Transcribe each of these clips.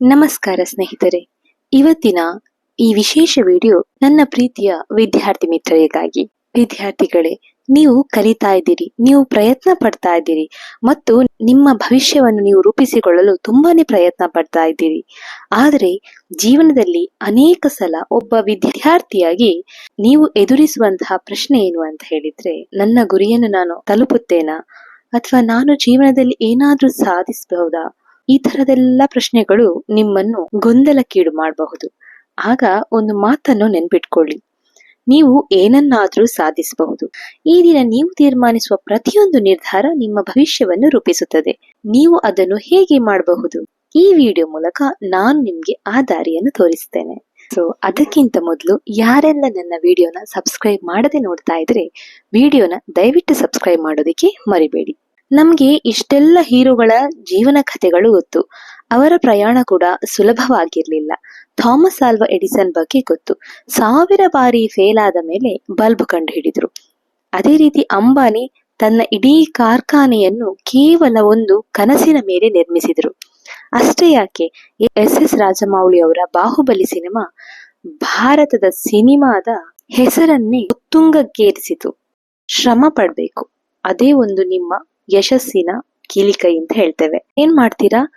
ನಮಸ್ಕಾರ ಸ್ನೇಹಿತರೆ. ಇವತ್ತಿನ ಈ ವಿಶೇಷ ವಿಡಿಯೋ ನನ್ನ ಪ್ರೀತಿಯ ವಿದ್ಯಾರ್ಥಿ ಮಿತ್ರರಿಗಾಗಿ. ವಿದ್ಯಾರ್ಥಿಗಳೇ, ನೀವು ಕಲಿತಾ ಇದ್ದೀರಿ, ನೀವು ಪ್ರಯತ್ನ ಪಡ್ತಾ ಇದ್ದೀರಿ ಮತ್ತು ನಿಮ್ಮ ಭವಿಷ್ಯವನ್ನು ನೀವು ರೂಪಿಸಿಕೊಳ್ಳಲು ತುಂಬಾನೇ ಪ್ರಯತ್ನ ಪಡ್ತಾ ಇದ್ದೀರಿ. ಆದರೆ, ಜೀವನದಲ್ಲಿ ಅನೇಕ ಸಲ ಒಬ್ಬ ವಿದ್ಯಾರ್ಥಿಯಾಗಿ ನೀವು ಎದುರಿಸುವಂತಹ ಪ್ರಶ್ನೆ ಏನು ಅಂತ ಹೇಳಿದ್ರೆ, ನನ್ನ ಗುರಿಯನ್ನು ನಾನು ತಲುಪುತ್ತೇನಾ? ಅಥವಾ ನಾನು ಜೀವನದಲ್ಲಿ ಏನಾದ್ರೂ ಸಾಧಿಸಬಹುದಾ? ಈ ತರದೆಲ್ಲ ಪ್ರಶ್ನೆಗಳು ನಿಮ್ಮನ್ನು ಗೊಂದಲಕ್ಕೀಡು ಮಾಡಬಹುದು. ಆಗ ಒಂದು ಮಾತನ್ನು ನೆನ್ಪಿಟ್ಕೊಳ್ಳಿ. ನೀವು ಏನನ್ನಾದ್ರೂ ಸಾಧಿಸಬಹುದು. ಈ ದಿನ ನೀವು ತೀರ್ಮಾನಿಸುವ ಪ್ರತಿಯೊಂದು ನಿರ್ಧಾರ ನಿಮ್ಮ ಭವಿಷ್ಯವನ್ನು ರೂಪಿಸುತ್ತದೆ. ನೀವು ಅದನ್ನು ಹೇಗೆ ಮಾಡಬಹುದು? ಈ ವಿಡಿಯೋ ಮೂಲಕ ನಾನು ನಿಮ್ಗೆ ಆ ದಾರಿಯನ್ನು ತೋರಿಸ್ತೇನೆ. ಸೊ ಅದಕ್ಕಿಂತ ಮೊದಲು ಯಾರೆಲ್ಲ ನನ್ನ ವಿಡಿಯೋನ ಸಬ್ಸ್ಕ್ರೈಬ್ ಮಾಡದೆ ನೋಡ್ತಾ ಇದ್ರೆ, ವಿಡಿಯೋನ ದಯವಿಟ್ಟು ಸಬ್ಸ್ಕ್ರೈಬ್ ಮಾಡೋದಕ್ಕೆ ಮರಿಬೇಡಿ. ನಮ್ಗೆ ಇಷ್ಟೆಲ್ಲ ಹೀರೋಗಳ ಜೀವನ ಕಥೆಗಳು ಗೊತ್ತು. ಅವರ ಪ್ರಯಾಣ ಕೂಡ ಸುಲಭವಾಗಿರ್ಲಿಲ್ಲ. ಥಾಮಸ್ ಆಲ್ವಾ ಎಡಿಸನ್ ಬಗ್ಗೆ ಗೊತ್ತು. ಸಾವಿರ ಬಾರಿ ಫೇಲ್ ಆದ ಮೇಲೆ ಬಲ್ಬ್ ಕಂಡು ಹಿಡಿದ್ರು ಅದೇ ರೀತಿ ಅಂಬಾನಿ ತನ್ನ ಇಡೀ ಕಾರ್ಖಾನೆಯನ್ನು ಕೇವಲ ಒಂದು ಕನಸಿನ ಮೇಲೆ ನಿರ್ಮಿಸಿದ್ರು. ಅಷ್ಟೇ ಯಾಕೆ, ಎಸ್ ಎಸ್ ರಾಜಮೌಳಿ ಅವರ ಬಾಹುಬಲಿ ಸಿನಿಮಾ ಭಾರತದ ಸಿನಿಮಾದ ಹೆಸರನ್ನೇ ಉತ್ತುಂಗಕ್ಕೇರಿಸಿತು. ಶ್ರಮ ಪಡ್ಬೇಕು. ಅದೇ ಒಂದು ನಿಮ್ಮ ಯಶಸ್ಸಿನ ಕೀಲಿಕೈ ಅಂತ ಹೇಳ್ತೇವೆ. ಏನ್ ಮಾಡ್ತೀರಾ?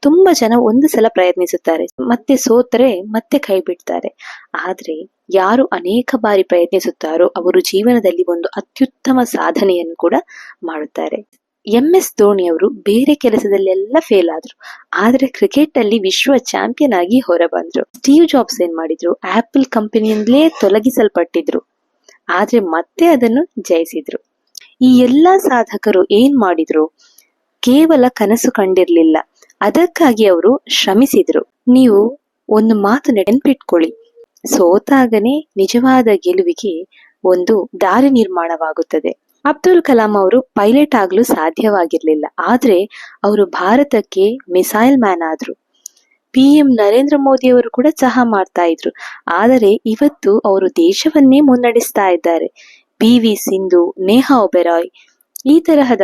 ತುಂಬಾ ಜನ ಒಂದು ಸಲ ಪ್ರಯತ್ನಿಸುತ್ತಾರೆ. ಮತ್ತೆ ಸೋತರೆ ಮತ್ತೆ ಕೈ ಬಿಡ್ತಾರೆ. ಆದ್ರೆ ಯಾರು ಅನೇಕ ಬಾರಿ ಪ್ರಯತ್ನಿಸುತ್ತಾರೋ ಅವರು ಜೀವನದಲ್ಲಿ ಒಂದು ಅತ್ಯುತ್ತಮ ಸಾಧನೆಯನ್ನು ಕೂಡ ಮಾಡುತ್ತಾರೆ. ಎಂ ಎಸ್ ಧೋನಿ ಅವರು ಬೇರೆ ಕೆಲಸದಲ್ಲೆಲ್ಲ ಫೇಲ್ ಆದ್ರು. ಆದ್ರೆ ಕ್ರಿಕೆಟ್ ಅಲ್ಲಿ ವಿಶ್ವ ಚಾಂಪಿಯನ್ ಆಗಿ ಹೊರ ಬಂದ್ರು ಸ್ಟೀವ್ ಜಾಬ್ಸ್ ಏನ್ ಮಾಡಿದ್ರು? ಆಪಲ್ ಕಂಪನಿಯಿಂದಲೇ ತೊಲಗಿಸಲ್ಪಟ್ಟಿದ್ರು. ಆದ್ರೆ ಮತ್ತೆ ಅದನ್ನು ಜಯಿಸಿದ್ರು. ಈ ಎಲ್ಲ ಸಾಧಕರು ಏನ್ ಮಾಡಿದ್ರು? ಕೇವಲ ಕನಸು ಕಂಡಿರ್ಲಿಲ್ಲ. ಅದಕ್ಕಾಗಿ ಅವರು ಶ್ರಮಿಸಿದ್ರು. ನೀವು ಒಂದು ಮಾತು ನೆನಪಿಟ್ಕೊಳ್ಳಿ. ಸೋತಾಗನೇ ನಿಜವಾದ ಗೆಲುವಿಗೆ ಒಂದು ದಾರಿ ನಿರ್ಮಾಣವಾಗುತ್ತದೆ. ಅಬ್ದುಲ್ ಕಲಾಂ ಅವರು ಪೈಲಟ್ ಆಗಲು ಸಾಧ್ಯವಾಗಿರ್ಲಿಲ್ಲ. ಆದ್ರೆ ಅವರು ಭಾರತಕ್ಕೆ ಮಿಸೈಲ್ ಮ್ಯಾನ್ ಆದ್ರು. ಪಿ ಎಂ ನರೇಂದ್ರ ಮೋದಿ ಅವರು ಕೂಡ ಚಹಾ ಮಾಡ್ತಾ ಇದ್ರು. ಆದರೆ ಇವತ್ತು ಅವರು ದೇಶವನ್ನೇ ಮುನ್ನಡೆಸ್ತಾ ಇದ್ದಾರೆ. ಪಿ ವಿ ಸಿಂಧು, ನೇಹಾ ಒಬೆರಾಯ್ ಈ ತರಹದ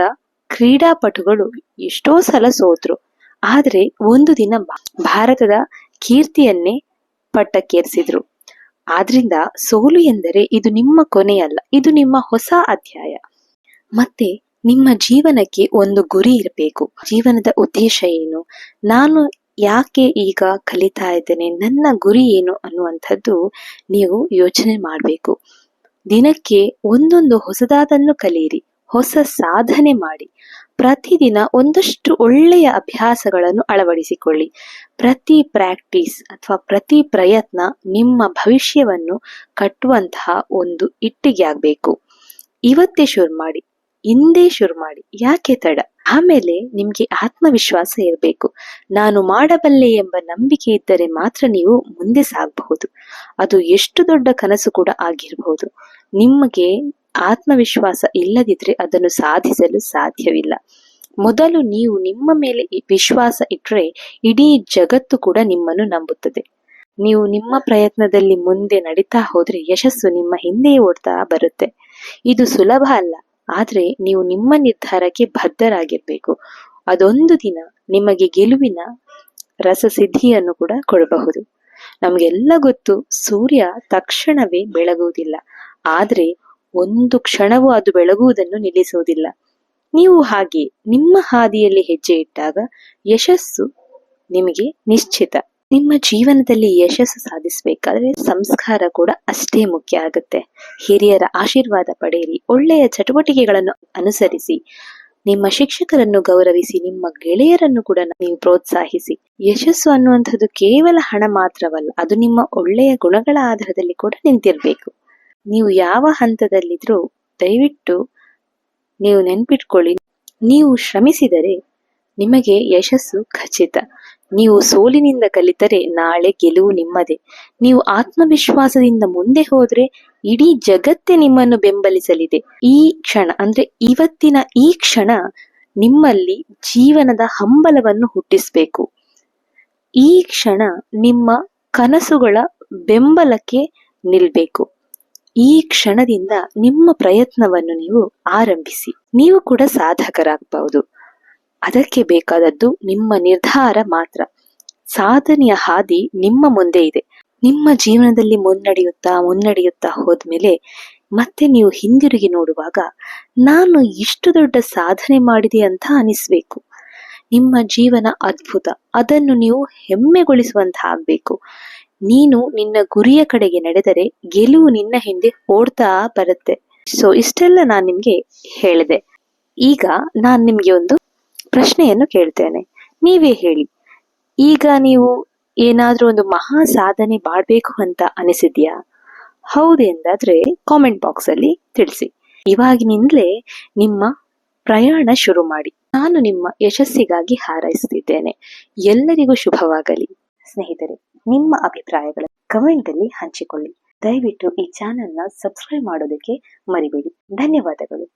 ಕ್ರೀಡಾಪಟುಗಳು ಎಷ್ಟೋ ಸಲ ಸೋತ್ರು. ಆದರೆ ಒಂದು ದಿನ ಭಾರತದ ಕೀರ್ತಿಯನ್ನೇ ಪಟ್ಟಕ್ಕೇರಿಸಿದ್ರು. ಆದ್ರಿಂದ ಸೋಲು ಎಂದರೆ ಇದು ನಿಮ್ಮ ಕೊನೆಯಲ್ಲ, ಇದು ನಿಮ್ಮ ಹೊಸ ಅಧ್ಯಾಯ. ಮತ್ತೆ ನಿಮ್ಮ ಜೀವನಕ್ಕೆ ಒಂದು ಗುರಿ ಇರಬೇಕು. ಜೀವನದ ಉದ್ದೇಶ ಏನು? ನಾನು ಯಾಕೆ ಈಗ ಕಲಿತಾ ಇದ್ದೇನೆ? ನನ್ನ ಗುರಿ ಏನು ಅನ್ನುವಂಥದ್ದು ನೀವು ಯೋಚನೆ ಮಾಡಬೇಕು. ದಿನಕ್ಕೆ ಒಂದೊಂದು ಹೊಸದಾದನ್ನು ಕಲಿಯಿರಿ, ಹೊಸ ಸಾಧನೆ ಮಾಡಿ. ಪ್ರತಿದಿನ ಒಂದಷ್ಟು ಒಳ್ಳೆಯ ಅಭ್ಯಾಸಗಳನ್ನು ಅಳವಡಿಸಿಕೊಳ್ಳಿ. ಪ್ರತಿ ಪ್ರಾಕ್ಟೀಸ್ ಅಥವಾ ಪ್ರತಿ ಪ್ರಯತ್ನ ನಿಮ್ಮ ಭವಿಷ್ಯವನ್ನು ಕಟ್ಟುವಂತಹ ಒಂದು ಇಟ್ಟಿಗೆ ಆಗ್ಬೇಕು. ಇವತ್ತೇ ಶುರು ಮಾಡಿ ಇಂದೇ ಶುರು ಮಾಡಿ, ಯಾಕೆ ತಡ? ಆಮೇಲೆ ನಿಮ್ಗೆ ಆತ್ಮವಿಶ್ವಾಸ ಇರಬೇಕು. ನಾನು ಮಾಡಬಲ್ಲೆ ಎಂಬ ನಂಬಿಕೆ ಇದ್ದರೆ ಮಾತ್ರ ನೀವು ಮುಂದೆ ಸಾಗಬಹುದು. ಅದು ಎಷ್ಟು ದೊಡ್ಡ ಕನಸು ಕೂಡ ಆಗಿರಬಹುದು ನಿಮಗೆ ಆತ್ಮವಿಶ್ವಾಸ ಇಲ್ಲದಿದ್ರೆ ಅದನ್ನು ಸಾಧಿಸಲು ಸಾಧ್ಯವಿಲ್ಲ. ಮೊದಲು ನೀವು ನಿಮ್ಮ ಮೇಲೆ ವಿಶ್ವಾಸ ಇಟ್ಟರೆ ಇಡೀ ಜಗತ್ತು ಕೂಡ ನಿಮ್ಮನ್ನು ನಂಬುತ್ತದೆ. ನೀವು ನಿಮ್ಮ ಪ್ರಯತ್ನದಲ್ಲಿ ಮುಂದೆ ನಡೀತಾ ಹೋದ್ರೆ ಯಶಸ್ಸು ನಿಮ್ಮ ಹಿಂದೆಯೇ ಓಡ್ತಾ ಬರುತ್ತೆ. ಇದು ಸುಲಭ ಅಲ್ಲ. ಆದ್ರೆ ನೀವು ನಿಮ್ಮ ನಿರ್ಧಾರಕ್ಕೆ ಬದ್ಧರಾಗಿರ್ಬೇಕು. ಅದೊಂದು ದಿನ ನಿಮಗೆ ಗೆಲುವಿನ ರಸಸಿದ್ಧಿಯನ್ನು ಕೂಡ ಕೊಡಬಹುದು. ನಮಗೆಲ್ಲ ಗೊತ್ತು, ಸೂರ್ಯ ತಕ್ಷಣವೇ ಬೆಳಗುವುದಿಲ್ಲ. ಆದ್ರೆ ಒಂದು ಕ್ಷಣವೂ ಅದು ಬೆಳಗುವುದನ್ನು ನಿಲ್ಲಿಸುವುದಿಲ್ಲ. ನೀವು ಹಾಗೆ ನಿಮ್ಮ ಹಾದಿಯಲ್ಲಿ ಹೆಜ್ಜೆ ಇಟ್ಟಾಗ ಯಶಸ್ಸು ನಿಮಗೆ ನಿಶ್ಚಿತ. ನಿಮ್ಮ ಜೀವನದಲ್ಲಿ ಯಶಸ್ಸು ಸಾಧಿಸಬೇಕಾದ್ರೆ ಸಂಸ್ಕಾರ ಕೂಡ ಅಷ್ಟೇ ಮುಖ್ಯ ಆಗುತ್ತೆ. ಹಿರಿಯರ ಆಶೀರ್ವಾದ ಪಡೆಯಿರಿ. ಒಳ್ಳೆಯ ಚಟುವಟಿಕೆಗಳನ್ನು ಅನುಸರಿಸಿ. ನಿಮ್ಮ ಶಿಕ್ಷಕರನ್ನು ಗೌರವಿಸಿ. ನಿಮ್ಮ ಗೆಳೆಯರನ್ನು ಕೂಡ ನೀವು ಪ್ರೋತ್ಸಾಹಿಸಿ. ಯಶಸ್ಸು ಅನ್ನುವಂಥದ್ದು ಕೇವಲ ಹಣ ಮಾತ್ರವಲ್ಲ, ಅದು ನಿಮ್ಮ ಒಳ್ಳೆಯ ಗುಣಗಳ ಆಧಾರದಲ್ಲಿ ಕೂಡ ನಿಂತಿರಬೇಕು. ನೀವು ಯಾವ ಹಂತದಲ್ಲಿದ್ರೂ ದಯವಿಟ್ಟು ನೀವು ನೆನ್ಪಿಟ್ಕೊಳ್ಳಿ. ನೀವು ಶ್ರಮಿಸಿದರೆ ನಿಮಗೆ ಯಶಸ್ಸು ಖಚಿತ. ನೀವು ಸೋಲಿನಿಂದ ಕಲಿತರೆ ನಾಳೆ ಗೆಲುವು ನಿಮ್ಮದೇ. ನೀವು ಆತ್ಮವಿಶ್ವಾಸದಿಂದ ಮುಂದೆ ಹೋದ್ರೆ ಇಡೀ ಜಗತ್ತೇ ನಿಮ್ಮನ್ನು ಬೆಂಬಲಿಸಲಿದೆ. ಈ ಕ್ಷಣ, ಅಂದ್ರೆ ಇವತ್ತಿನ ಈ ಕ್ಷಣ ನಿಮ್ಮಲ್ಲಿ ಜೀವನದ ಹಂಬಲವನ್ನು ಹುಟ್ಟಿಸಬೇಕು. ಈ ಕ್ಷಣ ನಿಮ್ಮ ಕನಸುಗಳ ಬೆಂಬಲಕ್ಕೆ ನಿಲ್ಬೇಕು. ಈ ಕ್ಷಣದಿಂದ ನಿಮ್ಮ ಪ್ರಯತ್ನವನ್ನು ನೀವು ಆರಂಭಿಸಿ. ನೀವು ಕೂಡ ಸಾಧಕರಾಗಬಹುದು ಅದಕ್ಕೆ ಬೇಕಾದದ್ದು ನಿಮ್ಮ ನಿರ್ಧಾರ ಮಾತ್ರ. ಸಾಧನೆಯ ಹಾದಿ ನಿಮ್ಮ ಮುಂದೆ ಇದೆ. ನಿಮ್ಮ ಜೀವನದಲ್ಲಿ ಮುನ್ನಡೆಯುತ್ತಾ ಮುನ್ನಡೆಯುತ್ತಾ ಹೋದ್ಮೇಲೆ ಮತ್ತೆ ನೀವು ಹಿಂದಿರುಗಿ ನೋಡುವಾಗ ನಾನು ಇಷ್ಟು ದೊಡ್ಡ ಸಾಧನೆ ಮಾಡಿದೆ ಅಂತ ಅನಿಸ್ಬೇಕು. ನಿಮ್ಮ ಜೀವನ ಅದ್ಭುತ. ಅದನ್ನು ನೀವು ಹೆಮ್ಮೆಗೊಳಿಸುವಂತ ಆಗ್ಬೇಕು. ನೀನು ನಿನ್ನ ಗುರಿಯ ಕಡೆಗೆ ನಡೆದರೆ ಗೆಲುವು ನಿನ್ನ ಹಿಂದೆ ಓಡ್ತಾ ಬರುತ್ತೆ. ಸೊ ಇಷ್ಟೆಲ್ಲ ನಾನು ನಿಮ್ಗೆ ಹೇಳಿದೆ. ಈಗ ನಾನು ನಿಮ್ಗೆ ಒಂದು ಪ್ರಶ್ನೆಯನ್ನು ಕೇಳ್ತೇನೆ. ನೀವೇ ಹೇಳಿ. ಈಗ ನೀವು ಏನಾದ್ರೂ ಒಂದು ಮಹಾ ಸಾಧನೆ ಮಾಡಬೇಕು ಅಂತ ಅನಿಸಿದ್ಯಾ? ಹೌದು ಎಂದಾದ್ರೆ ಕಾಮೆಂಟ್ ಬಾಕ್ಸ್ ಅಲ್ಲಿ ತಿಳಿಸಿ. ಇವಾಗಿನಿಂದಲೇ ನಿಮ್ಮ ಪ್ರಯಾಣ ಶುರು ಮಾಡಿ. ನಾನು ನಿಮ್ಮ ಯಶಸ್ಸಿಗಾಗಿ ಹಾರೈಸುತ್ತಿದ್ದೇನೆ. ಎಲ್ಲರಿಗೂ ಶುಭವಾಗಲಿ. ಸ್ನೇಹಿತರೆ, ನಿಮ್ಮ ಅಭಿಪ್ರಾಯಗಳ ಕಮೆಂಟ್ ಅಲ್ಲಿ ಹಂಚಿಕೊಳ್ಳಿ. ದಯವಿಟ್ಟು ಈ ಚಾನೆಲ್ನ ಸಬ್ಸ್ಕ್ರೈಬ್ ಮಾಡೋದಕ್ಕೆ ಮರಿಬೇಡಿ. ಧನ್ಯವಾದಗಳು.